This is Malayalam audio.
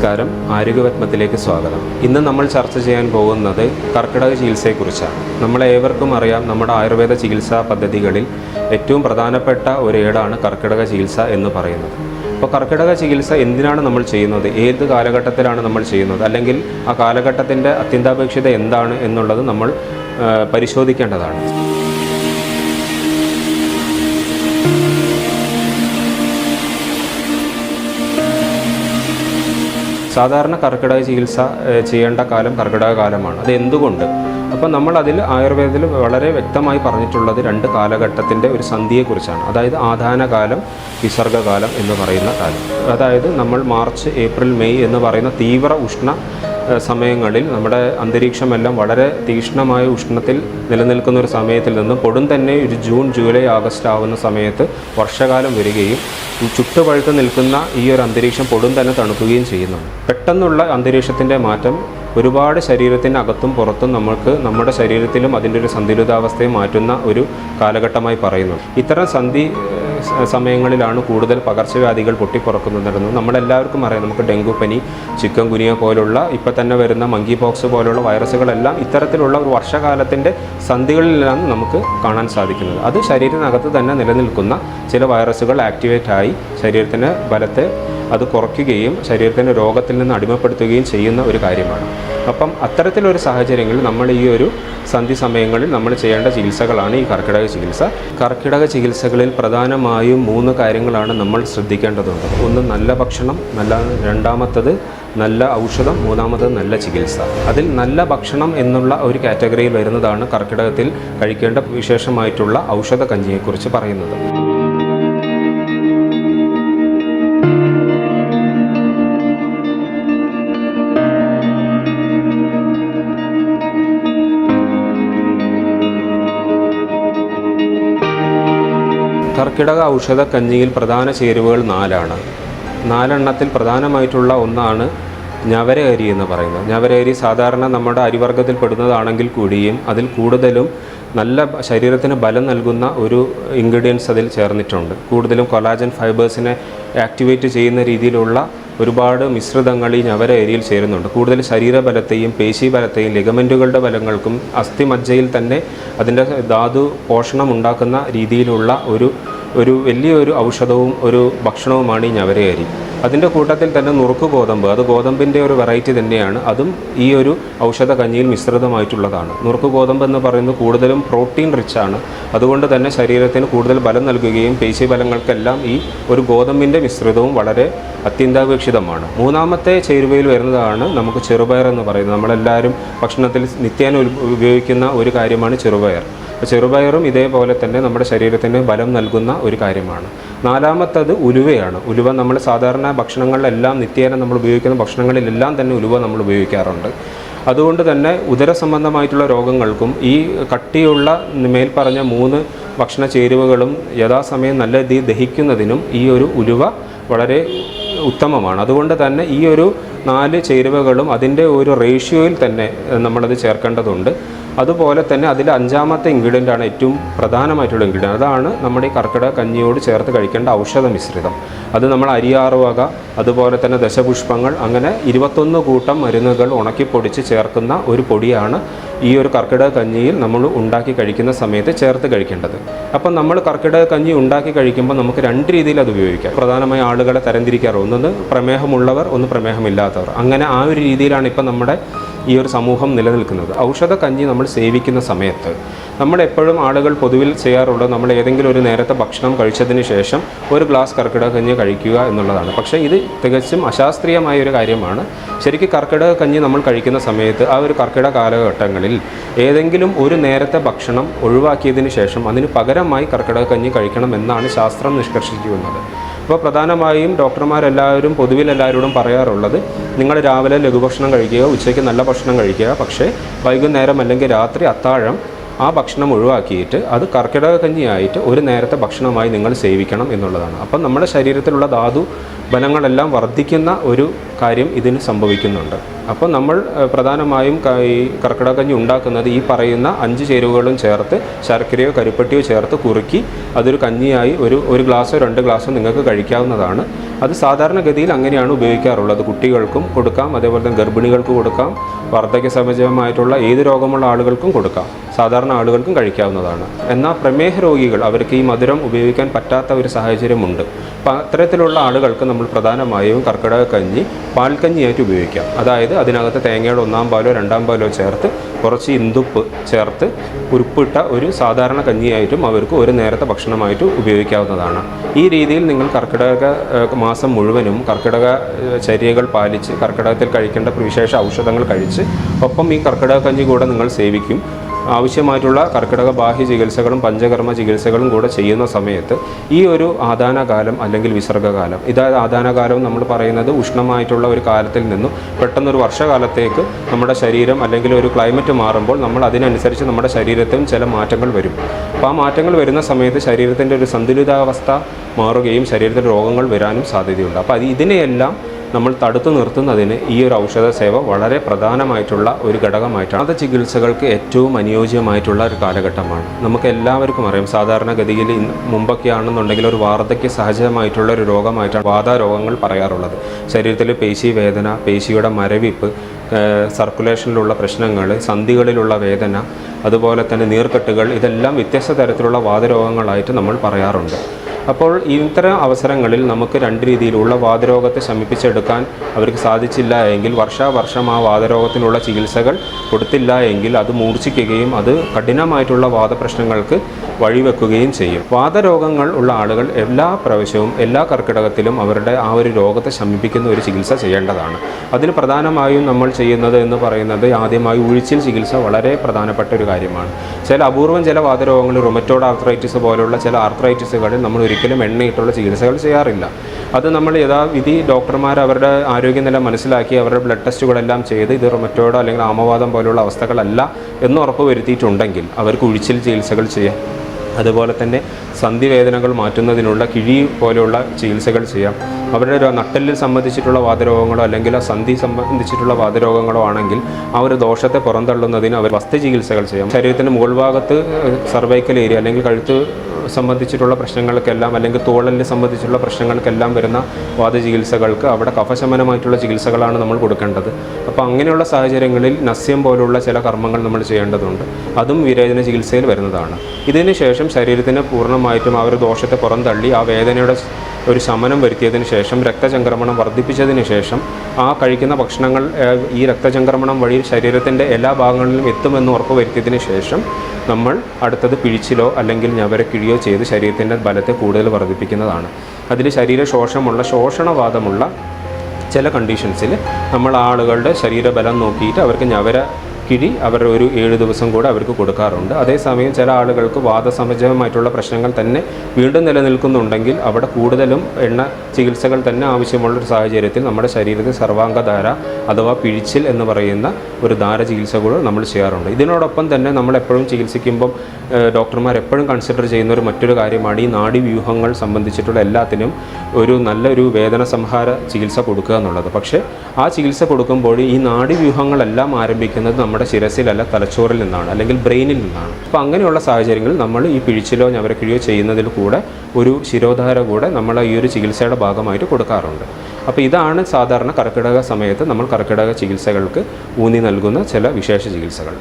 നമസ്കാരം. ആരോഗ്യപത്മത്തിലേക്ക് സ്വാഗതം. ഇന്ന് നമ്മൾ ചർച്ച ചെയ്യാൻ പോകുന്നത് കർക്കിടക ചികിത്സയെക്കുറിച്ചാണ്. നമ്മളെ ഏവർക്കും അറിയാം നമ്മുടെ ആയുർവേദ ചികിത്സാ പദ്ധതികളിൽ ഏറ്റവും പ്രധാനപ്പെട്ട ഒരു ഏടാണ് കർക്കിടക ചികിത്സ എന്ന് പറയുന്നത്. അപ്പോൾ കർക്കിടക ചികിത്സ എന്തിനാണ് നമ്മൾ ചെയ്യുന്നത്? ഏത് കാലഘട്ടത്തിലാണ് നമ്മൾ ചെയ്യുന്നത്? അല്ലെങ്കിൽ ആ കാലഘട്ടത്തിന്റെ അത്യന്താപേക്ഷിത എന്താണ് എന്നുള്ളത് നമ്മൾ പരിശോധിക്കേണ്ടതാണ്. സാധാരണ കർക്കിടക ചികിത്സ ചെയ്യേണ്ട കാലം കർക്കിടക കാലമാണ്. അത് എന്തുകൊണ്ട് അപ്പം നമ്മൾ അതിൽ ആയുർവേദത്തിൽ വളരെ വ്യക്തമായി പറഞ്ഞിട്ടുള്ളത് രണ്ട് കാലഘട്ടത്തിന്റെ ഒരു സന്ധിയെക്കുറിച്ചാണ്. അതായത് ആധാനകാലം വിസർഗകാലം എന്ന് പറയുന്ന കാലം. അതായത് നമ്മൾ മാർച്ച് ഏപ്രിൽ മെയ് എന്ന് പറയുന്ന തീവ്ര ഉഷ്ണ സമയങ്ങളിൽ നമ്മുടെ അന്തരീക്ഷമെല്ലാം വളരെ തീക്ഷ്ണമായ ഉഷ്ണത്തിൽ നിലനിൽക്കുന്ന ഒരു സമയത്തിൽ നിന്ന് പൊടും തന്നെ ഒരു ജൂൺ ജൂലൈ ആഗസ്റ്റ് ആവുന്ന സമയത്ത് വർഷകാലം വരികയും ഈ ചുട്ടുപഴുത്ത് നിൽക്കുന്ന ഈ ഒരു അന്തരീക്ഷം പൊടും തന്നെ തണുക്കുകയും ചെയ്യുന്നുണ്ട്. പെട്ടെന്നുള്ള അന്തരീക്ഷത്തിന്റെ മാറ്റം ഒരുപാട് ശരീരത്തിന്റെ അകത്തും പുറത്തും നമ്മൾക്ക് നമ്മുടെ ശരീരത്തിലും അതിന്റെ ഒരു സന്തുലിതാവസ്ഥയെ മാറ്റുന്ന ഒരു കാലഘട്ടമായി പറയുന്നു. ഇത്തരം സന്ധി സമയങ്ങളിലാണ് കൂടുതൽ പകർച്ചവ്യാധികൾ പൊട്ടിപ്പുറക്കുന്നതെന്ന് നമ്മളെല്ലാവർക്കും അറിയാം. നമുക്ക് ഡെങ്കുപ്പനി പനി ചിക്കൻ ഗുനിയ പോലുള്ള ഇപ്പം തന്നെ വരുന്ന മങ്കി പോക്സ് പോലുള്ള വൈറസുകളെല്ലാം ഇത്തരത്തിലുള്ള ഒരു വർഷകാലത്തിന്റെ സന്ധികളിലാണ് നമുക്ക് കാണാൻ സാധിക്കുന്നത്. അത് ശരീരത്തിനകത്ത് തന്നെ നിലനിൽക്കുന്ന ചില വൈറസുകൾ ആക്ടിവേറ്റ് ആയി ശരീരത്തിന് ബലത്തെ അത് കുറയ്ക്കുകയും ശരീരത്തിന് രോഗത്തിൽ നിന്ന് അടിമപ്പെടുത്തുകയും ചെയ്യുന്ന ഒരു കാര്യമാണ്. അപ്പം അത്തരത്തിലൊരു സാഹചര്യങ്ങളിൽ നമ്മൾ ഈ ഒരു സന്ധി സമയങ്ങളിൽ നമ്മൾ ചെയ്യേണ്ട ചികിത്സകളാണ് ഈ കർക്കിടക ചികിത്സ. കർക്കിടക ചികിത്സകളിൽ പ്രധാനമായും മൂന്ന് കാര്യങ്ങളാണ് നമ്മൾ ശ്രദ്ധിക്കേണ്ടതുണ്ട്. ഒന്ന് നല്ല ഭക്ഷണം നല്ല രണ്ടാമത്തത് നല്ല ഔഷധം മൂന്നാമത്തത് നല്ല ചികിത്സ. അതിൽ നല്ല ഭക്ഷണം എന്നുള്ള ഒരു കാറ്റഗറിയിൽ വരുന്നതാണ് കർക്കിടകത്തിൽ കഴിക്കേണ്ട വിശേഷമായിട്ടുള്ള ഔഷധ കഞ്ഞിയെക്കുറിച്ച് പറയുന്നത്. കർക്കിടക ഔഷധ കഞ്ഞിയിൽ പ്രധാന ചേരുവകൾ നാലാണ്. നാലെണ്ണത്തിൽ പ്രധാനമായിട്ടുള്ള ഒന്നാണ് ഞവര അരി എന്ന് പറയുന്നത്. ഞവര അരി സാധാരണ നമ്മുടെ അരിവർഗത്തിൽ പെടുന്നതാണെങ്കിൽ കൂടിയും അതിൽ കൂടുതലും നല്ല ശരീരത്തിന് ബലം നൽകുന്ന ഒരു ഇൻഗ്രീഡിയൻസ് അതിൽ ചേർന്നിട്ടുണ്ട്. കൂടുതലും കൊലാജൻ ഫൈബേഴ്സിനെ ആക്ടിവേറ്റ് ചെയ്യുന്ന രീതിയിലുള്ള ഒരുപാട് മിശ്രിതങ്ങൾ ഈ ഞവര അരിയിൽ ചേരുന്നുണ്ട്. കൂടുതൽ ശരീരബലത്തെയും പേശീബലത്തെയും ലിഗമെന്റുകളുടെ ബലങ്ങൾക്കും അസ്ഥിമജ്ജയിൽ തന്നെ അതിന്റെ ധാതു പോഷണം ഉണ്ടാക്കുന്ന രീതിയിലുള്ള ഒരു ഒരു വലിയൊരു ഔഷധവും ഒരു ഭക്ഷണവുമാണ് ഈ ഞവരയരി. അതിന്റെ കൂട്ടത്തിൽ തന്നെ നുറുക്ക് ഗോതമ്പ് അത് ഗോതമ്പിന്റെ ഒരു വെറൈറ്റി തന്നെയാണ്. അതും ഈ ഒരു ഔഷധ കഞ്ഞിയിൽ മിശ്രിതമായിട്ടുള്ളതാണ്. നുറുക്ക് ഗോതമ്പ് എന്ന് പറയുന്നത് കൂടുതലും പ്രോട്ടീൻ റിച്ച് ആണ് അതുകൊണ്ട് തന്നെ ശരീരത്തിന് കൂടുതൽ ബലം നൽകുകയും പേശി ബലങ്ങൾക്കെല്ലാം ഈ ഒരു ഗോതമ്പിന്റെ മിശ്രിതവും വളരെ അത്യന്താപേക്ഷിതമാണ്. മൂന്നാമത്തെ ചേരുവയിൽ വരുന്നതാണ് നമുക്ക് ചെറുപയർ എന്ന് പറയുന്നത്. നമ്മളെല്ലാവരും ഭക്ഷണത്തിൽ നിത്യേന ഉപയോഗിക്കുന്ന ഒരു കാര്യമാണ് ചെറുപയർ. ചെറുപയറും ഇതേപോലെ തന്നെ നമ്മുടെ ശരീരത്തിന് ബലം നൽകുന്ന ഒരു കാര്യമാണ്. നാലാമത്തത് ഉലുവയാണ്. ഉലുവ നമ്മൾ സാധാരണ ഭക്ഷണങ്ങളിലെല്ലാം നിത്യേന നമ്മൾ ഉപയോഗിക്കുന്ന ഭക്ഷണങ്ങളിലെല്ലാം തന്നെ ഉലുവ നമ്മൾ ഉപയോഗിക്കാറുണ്ട്. അതുകൊണ്ട് തന്നെ ഉദര സംബന്ധമായിട്ടുള്ള രോഗങ്ങൾക്കും ഈ കട്ടിയുള്ള മേൽപ്പറഞ്ഞ മൂന്ന് ഭക്ഷണ ചേരുവകളും യഥാസമയം നല്ല രീതിയിൽ ദഹിക്കുന്നതിനും ഈ ഒരു ഉലുവ വളരെ ഉത്തമമാണ്. അതുകൊണ്ട് തന്നെ ഈ ഒരു നാല് ചേരുവകളും അതിന്റെ ഒരു റേഷ്യോയിൽ തന്നെ നമ്മളത് ചേർക്കേണ്ടതുണ്ട്. അതുപോലെ തന്നെ അതിൽ അഞ്ചാമത്തെ ഇൻഗ്രീഡിയന്റ് ആണ് ഏറ്റവും പ്രധാനമായിട്ടുള്ള ഇൻഗ്രീഡിയന്റ് അതാണ് നമ്മുടെ ഈ കർക്കിടക കഞ്ഞിയോട് ചേർത്ത് കഴിക്കേണ്ട ഔഷധ മിശ്രിതം. അത് നമ്മൾ അരിയാറ് വക അതുപോലെ തന്നെ ദശപുഷ്പങ്ങൾ അങ്ങനെ ഇരുപത്തൊന്ന് കൂട്ടം മരുന്നുകൾ ഉണക്കിപ്പൊടിച്ച് ചേർക്കുന്ന ഒരു പൊടിയാണ് ഈ ഒരു കർക്കിടക കഞ്ഞിയിൽ നമ്മൾ ഉണ്ടാക്കി കഴിക്കുന്ന സമയത്ത് ചേർത്ത് കഴിക്കേണ്ടത്. അപ്പം നമ്മൾ കർക്കിടക കഞ്ഞി ഉണ്ടാക്കി കഴിക്കുമ്പോൾ നമുക്ക് രണ്ട് രീതിയിൽ അത് ഉപയോഗിക്കാം. പ്രധാനമായി ആളുകളെ തരംതിരിക്കാറ്. ഒന്ന് പ്രമേഹമുള്ളവർ ഒന്ന് പ്രമേഹമില്ലാത്തവർ. അങ്ങനെ ആ ഒരു രീതിയിലാണ് ഇപ്പം നമ്മുടെ ഈ ഒരു സമൂഹം നിലനിൽക്കുന്നത്. ഔഷധ കഞ്ഞി നമ്മൾ സേവിക്കുന്ന സമയത്ത് നമ്മൾ എപ്പോഴും ആളുകൾ പൊതുവിൽ ചെയ്യാറുള്ളത് നമ്മൾ ഏതെങ്കിലും ഒരു നേരത്തെ ഭക്ഷണം കഴിച്ചതിന് ശേഷം ഒരു ഗ്ലാസ് കർക്കിടക കഞ്ഞി കഴിക്കുക എന്നുള്ളതാണ്. പക്ഷേ ഇത് തികച്ചും അശാസ്ത്രീയമായ ഒരു കാര്യമാണ്. ശരിക്കും കർക്കിടക കഞ്ഞി നമ്മൾ കഴിക്കുന്ന സമയത്ത് ആ ഒരു കർക്കിടക കാലഘട്ടങ്ങളിൽ ഏതെങ്കിലും ഒരു നേരത്തെ ഭക്ഷണം ഒഴിവാക്കിയതിന് ശേഷം അതിന് പകരമായി കർക്കിടക കഞ്ഞി കഴിക്കണം എന്നാണ് ശാസ്ത്രം നിഷ്കർഷിക്കുന്നത് അപ്പോൾ പ്രധാനമായും ഡോക്ടർമാരെല്ലാവരും പൊതുവിൽ എല്ലാവരോടും പറയാറുള്ളത് നിങ്ങൾ രാവിലെ ലഘുഭക്ഷണം കഴിക്കുക ഉച്ചയ്ക്ക് നല്ല ഭക്ഷണം കഴിക്കുക പക്ഷേ വൈകുന്നേരം അല്ലെങ്കിൽ രാത്രി അത്താഴം ആ ഭക്ഷണം ഒഴിവാക്കിയിട്ട് അത് കർക്കിടക കഞ്ഞിയായിട്ട് ഒരു നേരത്തെ ഭക്ഷണമായി നിങ്ങൾ സേവിക്കണം എന്നുള്ളതാണ്. അപ്പം നമ്മുടെ ശരീരത്തിലുള്ള ധാതു ബലങ്ങളെല്ലാം വർദ്ധിക്കുന്ന ഒരു കാര്യം ഇതിന് സംഭവിക്കുന്നുണ്ട്. അപ്പോൾ നമ്മൾ പ്രധാനമായും ഈ കർക്കിടക കഞ്ഞി ഉണ്ടാക്കുന്നത് ഈ പറയുന്ന അഞ്ച് ചേരുവകളും ചേർത്ത് ശർക്കരയോ കരിപ്പട്ടിയോ ചേർത്ത് കുറുക്കി അതൊരു കഞ്ഞിയായി ഒരു ഒരു ഗ്ലാസ്സോ രണ്ട് ഗ്ലാസ്സോ നിങ്ങൾക്ക് കഴിക്കാവുന്നതാണ്. അത് സാധാരണഗതിയിൽ അങ്ങനെയാണ് ഉപയോഗിക്കാറുള്ളത്. കുട്ടികൾക്കും കൊടുക്കാം അതേപോലെ തന്നെ ഗർഭിണികൾക്ക് കൊടുക്കാം വാർദ്ധക്യ സഹജമായിട്ടുള്ള ഏത് രോഗമുള്ള ആളുകൾക്കും കൊടുക്കാം. സാധാരണ ആളുകൾക്കും കഴിക്കാവുന്നതാണ്. എന്നാൽ പ്രമേഹ രോഗികൾ അവർക്ക് ഈ മധുരം ഉപയോഗിക്കാൻ പറ്റാത്ത ഒരു സാഹചര്യമുണ്ട്. അപ്പം അത്തരത്തിലുള്ള ആളുകൾക്ക് നമ്മൾ പ്രധാനമായും കർക്കിടക കഞ്ഞി പാൽക്കഞ്ഞിയായിട്ട് ഉപയോഗിക്കാം. അതായത് അതിനകത്ത് തേങ്ങയുടെ ഒന്നാം പാലോ രണ്ടാം പാലോ ചേർത്ത് കുറച്ച് ഇന്ദുപ്പ് ചേർത്ത് ഉരുപ്പിട്ട ഒരു സാധാരണ കഞ്ഞിയായിട്ടും അവർക്ക് ഒരു നേരത്തെ ഭക്ഷണമായിട്ട് ഉപയോഗിക്കാവുന്നതാണ്. ഈ രീതിയിൽ നിങ്ങൾ കർക്കിടക മാസം മുഴുവനും കർക്കിടക ചര്യകൾ പാലിച്ച് കർക്കിടകത്തിൽ കഴിക്കേണ്ട വിശേഷ ഔഷധങ്ങൾ കഴിച്ച് ഒപ്പം ഈ കർക്കിടക കഞ്ഞി കൂടെ നിങ്ങൾ സേവിക്കും. ആവശ്യമായിട്ടുള്ള കർക്കിടക ബാഹ്യ ചികിത്സകളും പഞ്ചകർമ്മ ചികിത്സകളും കൂടെ ചെയ്യുന്ന സമയത്ത് ഈ ഒരു ആദാനകാലം അല്ലെങ്കിൽ വിസർഗകാലം ഇതായത് ആദാനകാലം നമ്മൾ പറയുന്നത് ഉഷ്ണമായിട്ടുള്ള ഒരു കാലത്തിൽ നിന്നും പെട്ടെന്നൊരു വർഷകാലത്തേക്ക് നമ്മുടെ ശരീരം അല്ലെങ്കിൽ ഒരു ക്ലൈമറ്റ് മാറുമ്പോൾ നമ്മൾ അതിനനുസരിച്ച് നമ്മുടെ ശരീരത്തിലും ചില മാറ്റങ്ങൾ വരും. അപ്പോൾ ആ മാറ്റങ്ങൾ വരുന്ന സമയത്ത് ശരീരത്തിന്റെ ഒരു സന്തുലിതാവസ്ഥ മാറുകയും ശരീരത്തിൽ രോഗങ്ങൾ വരാനും സാധ്യതയുണ്ട്. അപ്പോൾ അത് ഇതിനെയെല്ലാം നമ്മൾ തടുത്തു നിർത്തുന്നതിന് ഈ ഒരു ഔഷധ സേവ വളരെ പ്രധാനമായിട്ടുള്ള ഒരു ഘടകമായിട്ടാണ്. അത് ചികിത്സകൾക്ക് ഏറ്റവും അനുയോജ്യമായിട്ടുള്ള ഒരു കാലഘട്ടമാണ്. നമുക്ക് എല്ലാവർക്കും അറിയാം സാധാരണഗതിയിൽ മുമ്പൊക്കെ ആണെന്നുണ്ടെങ്കിൽ ഒരു വാർദ്ധക്യ സഹജമായിട്ടുള്ള ഒരു രോഗമായിട്ടാണ് വാതാരോഗങ്ങൾ പറയാറുള്ളത്. ശരീരത്തിൽ പേശി വേദന പേശിയുടെ മരവിപ്പ് സർക്കുലേഷനിലുള്ള പ്രശ്നങ്ങൾ സന്ധികളിലുള്ള വേദന അതുപോലെ തന്നെ നീർക്കെട്ടുകൾ ഇതെല്ലാം വ്യത്യസ്ത തരത്തിലുള്ള വാതരോഗങ്ങളായിട്ട് നമ്മൾ പറയാറുണ്ട്. അപ്പോൾ ഇത്തരം അവസരങ്ങളിൽ നമുക്ക് രണ്ട് രീതിയിലുള്ള വാതരോഗത്തെ ശമിപ്പിച്ചെടുക്കാൻ അവർക്ക് സാധിച്ചില്ല എങ്കിൽ വർഷാവർഷം ആ വാതരോഗത്തിനുള്ള ചികിത്സകൾ കൊടുത്തില്ല എങ്കിൽ അത് മൂർച്ഛിക്കുകയും അത് കഠിനമായിട്ടുള്ള വാദപ്രശ്നങ്ങൾക്ക് വഴിവെക്കുകയും ചെയ്യും. വാതരോഗങ്ങൾ ഉള്ള ആളുകൾ എല്ലാ പ്രാവശ്യവും എല്ലാ കർക്കിടകത്തിലും അവരുടെ ആ ഒരു രോഗത്തെ ശമിപ്പിക്കുന്ന ഒരു ചികിത്സ ചെയ്യേണ്ടതാണ്. അതിന് പ്രധാനമായും നമ്മൾ ചെയ്യുന്നത് എന്ന് പറയുന്നത് ആദ്യമായി ഉഴിച്ചിൽ ചികിത്സ വളരെ പ്രധാനപ്പെട്ട ഒരു കാര്യമാണ്. ചില അപൂർവം ചില വാതരോഗങ്ങൾ റൊമറ്റോഡ് ആർത്രൈറ്റിസ് പോലുള്ള ചില ആർത്രൈറ്റിസുകളിൽ നമ്മൾ എണ്ണയിട്ടുള്ള ചികിത്സകൾ ചെയ്യാറില്ല. അത് നമ്മൾ യഥാവിധി ഡോക്ടർമാർ അവരുടെ ആരോഗ്യനില മനസ്സിലാക്കി അവരുടെ ബ്ലഡ് ടെസ്റ്റുകളെല്ലാം ചെയ്ത് ഇത് റൊമറ്റോയിഡോ അല്ലെങ്കിൽ ആമവാദം പോലുള്ള അവസ്ഥകളല്ല എന്ന് ഉറപ്പ് വരുത്തിയിട്ടുണ്ടെങ്കിൽ അവർക്ക് ഉഴിച്ചിൽ ചികിത്സകൾ ചെയ്യാം. അതുപോലെ തന്നെ സന്ധിവേദനകൾ മാറ്റുന്നതിനുള്ള കിഴി പോലെയുള്ള ചികിത്സകൾ ചെയ്യാം. അവരുടെ ഒരു നട്ടെല്ലിൽ സംബന്ധിച്ചിട്ടുള്ള വാതരോഗങ്ങളോ അല്ലെങ്കിൽ ആ സന്ധി സംബന്ധിച്ചിട്ടുള്ള വാതരോഗങ്ങളോ ആണെങ്കിൽ ആ ഒരു ദോഷത്തെ പുറന്തള്ളുന്നതിന് അവർ വസ്തു ചികിത്സകൾ ചെയ്യാം. ശരീരത്തിന്റെ മുകൾ ഭാഗത്ത് സർവൈക്കൽ ഏരിയ അല്ലെങ്കിൽ കഴുത്ത് സംബന്ധിച്ചിട്ടുള്ള പ്രശ്നങ്ങൾക്കെല്ലാം അല്ലെങ്കിൽ തോളലിനെ സംബന്ധിച്ചുള്ള പ്രശ്നങ്ങൾക്കെല്ലാം വരുന്ന വാദചികിത്സകൾക്ക് അവിടെ കഫശമനമായിട്ടുള്ള ചികിത്സകളാണ് നമ്മൾ കൊടുക്കേണ്ടത്. അപ്പോൾ അങ്ങനെയുള്ള സാഹചര്യങ്ങളിൽ നസ്യം പോലുള്ള ചില കർമ്മങ്ങൾ നമ്മൾ ചെയ്യേണ്ടതുണ്ട്. അതും വിരേചന ചികിത്സയിൽ വരുന്നതാണ്. ഇതിന് ശേഷം ശരീരത്തിന് പൂർണമായിട്ടും ആ ഒരു ദോഷത്തെ തള്ളി ആ വേദനയുടെ ഒരു ശമനം വരുത്തിയതിന് ശേഷം രക്തചംക്രമണം വർദ്ധിപ്പിച്ചതിന് ശേഷം ആ കഴിക്കുന്ന ഭക്ഷണങ്ങൾ ഈ രക്തചംക്രമണം വഴി ശരീരത്തിന്റെ എല്ലാ ഭാഗങ്ങളിലും എത്തുമെന്ന് ഉറപ്പ് വരുത്തിയതിന് ശേഷം നമ്മൾ അടുത്തത് പിഴിച്ചിലോ അല്ലെങ്കിൽ ഞവരക്കിഴിയോ ചെയ്ത് ശരീരത്തിന്റെ ബലത്തെ കൂടുതൽ വർദ്ധിപ്പിക്കുന്നതാണ്. അതിൽ ശരീര ശോഷമുള്ള ശോഷണവാദമുള്ള ചില കണ്ടീഷൻസിൽ നമ്മൾ ആളുകളുടെ ശരീരബലം നോക്കിയിട്ട് അവർക്ക് ഞവര കിഴി അവർ ഒരു ഏഴ് ദിവസം കൂടെ അവർക്ക് കൊടുക്കാറുണ്ട്. അതേസമയം ചില ആളുകൾക്ക് വാദസമജമായിട്ടുള്ള പ്രശ്നങ്ങൾ തന്നെ വീണ്ടും നിലനിൽക്കുന്നുണ്ടെങ്കിൽ അവിടെ കൂടുതലും എണ്ണ ചികിത്സകൾ തന്നെ ആവശ്യമുള്ള ഒരു സാഹചര്യത്തിൽ നമ്മുടെ ശരീരത്തിൽ സർവാംഗധാര അഥവാ പിഴിച്ചിൽ എന്ന് പറയുന്ന ഒരു ധാര ചികിത്സ കൂടെ നമ്മൾ ചെയ്യാറുണ്ട്. ഇതിനോടൊപ്പം തന്നെ നമ്മൾ എപ്പോഴും ചികിത്സിക്കുമ്പം ഡോക്ടർമാർ എപ്പോഴും കൺസിഡർ ചെയ്യുന്ന ഒരു മറ്റൊരു കാര്യമാണ് ഈ നാഡീവ്യൂഹങ്ങൾ സംബന്ധിച്ചിട്ടുള്ള എല്ലാത്തിനും ഒരു നല്ലൊരു വേദന സംഹാര ചികിത്സ കൊടുക്കുക എന്നുള്ളത്. പക്ഷേ ആ ചികിത്സ കൊടുക്കുമ്പോൾ ഈ നാഡീവ്യൂഹങ്ങളെല്ലാം ആരംഭിക്കുന്നത് നമ്മുടെ ശിരസിലല്ല തലച്ചോറിൽ നിന്നാണ് അല്ലെങ്കിൽ ബ്രെയിനിൽ നിന്നാണ്. അപ്പോൾ അങ്ങനെയുള്ള സാഹചര്യങ്ങളിൽ നമ്മൾ ഈ പിഴിച്ചിലോ ഞവരക്കിഴിയോ ചെയ്യുന്നതിൽ കൂടെ ഒരു ശിരോധാര കൂടെ നമ്മൾ ഈ ഒരു ചികിത്സയുടെ ഭാഗമായിട്ട് കൊടുക്കാറുണ്ട്. അപ്പോൾ ഇതാണ് സാധാരണ കർക്കിടക സമയത്ത് നമ്മൾ കർക്കിടക ചികിത്സകൾക്ക് ഊന്നി നൽകുന്ന ചില വിശേഷ ചികിത്സകൾ.